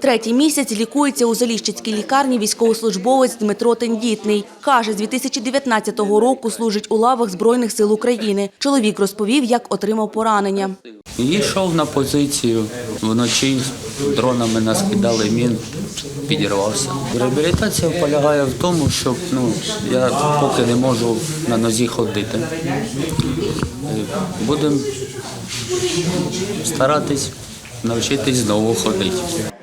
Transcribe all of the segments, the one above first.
Третій місяць лікується у Заліщицькій лікарні військовослужбовець Дмитро Тендітний. Каже, з 2019 року служить у лавах Збройних сил України. Чоловік розповів, як отримав поранення. Йшов на позицію вночі, дронами нас кидали мін, підірвався. Реабілітація полягає в тому, що ну, я поки не можу на нозі ходити. Будемо старатись навчитись знову ходити.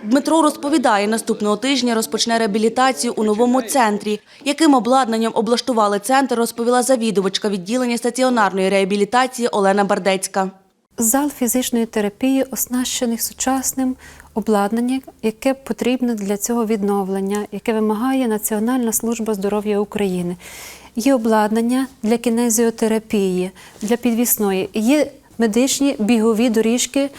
Дмитро розповідає, наступного тижня розпочне реабілітацію у новому центрі. Яким обладнанням облаштували центр, розповіла завідувачка відділення стаціонарної реабілітації Олена Бардецька. Зал фізичної терапії оснащений сучасним обладнанням, яке потрібне для цього відновлення, яке вимагає Національна служба здоров'я України. Є обладнання для кінезіотерапії, для підвісної, є медичні бігові доріжки.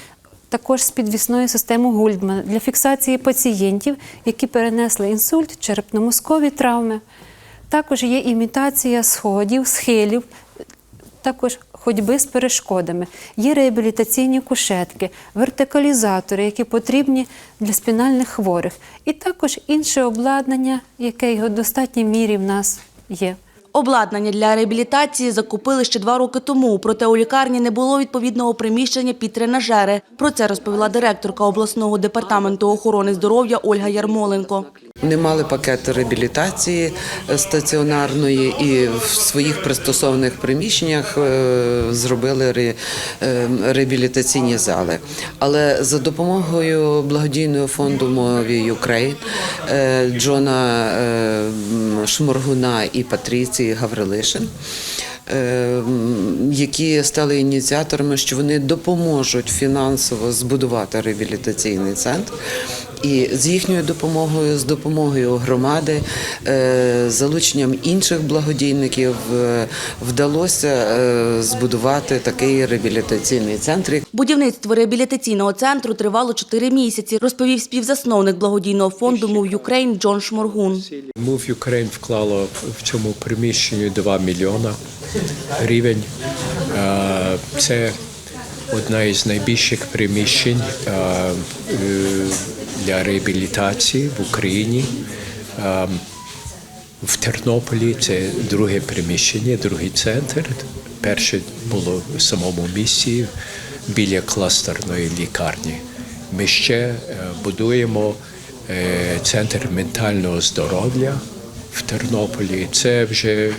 Також з підвісною системою Гульдмана для фіксації пацієнтів, які перенесли інсульт, черепно-мозкові травми. Також є імітація сходів, схилів, також ходьби з перешкодами. Є реабілітаційні кушетки, вертикалізатори, які потрібні для спінальних хворих, і також інше обладнання, яке в достатній мірі в нас є. Обладнання для реабілітації закупили ще два роки тому, проте у лікарні не було відповідного приміщення під тренажери. Про це розповіла директорка обласного департаменту охорони здоров'я Ольга Ярмоленко. Вони мали пакет реабілітації е, стаціонарної і в своїх пристосованих приміщеннях е, зробили е, реабілітаційні зали. Але за допомогою благодійного фонду мові е, Джона Шморгуна і Патріції Гаврилишин. Які стали ініціаторами, що вони допоможуть фінансово збудувати реабілітаційний центр, і з їхньою допомогою, з допомогою громади, е, залученням інших благодійників е, вдалося е, збудувати такий реабілітаційний центр. Будівництво реабілітаційного центру тривало чотири місяці, розповів співзасновник благодійного фонду Move Ukraine Джон Шморгун. Move Ukraine вклало в цьому приміщенні 2 мільйона гривень. Це одна із найбільших приміщень е, для реабілітації в Україні. Е, В Тернополі це друге приміщення, другий центр. Перше було в самому місці біля кластерної лікарні. Ми ще е, будуємо центр ментального здоров'я в Тернополі. Це вже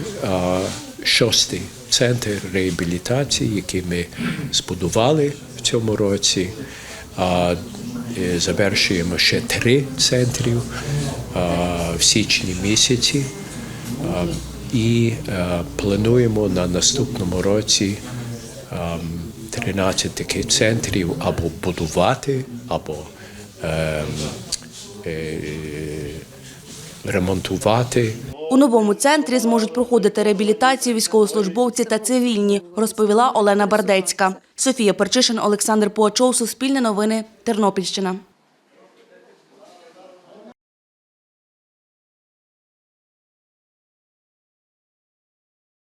шостий центр реабілітації, який ми збудували в цьому році. А е, завершуємо ще три центрів в січні місяці. І е, плануємо на наступному році ем, 13 таких центрів або будувати, або ем, е, ремонтувати. У новому центрі зможуть проходити реабілітацію військовослужбовці та цивільні, розповіла Олена Бардецька. Софія Перчишин, Олександр Поачов, Суспільне новини, Тернопільщина.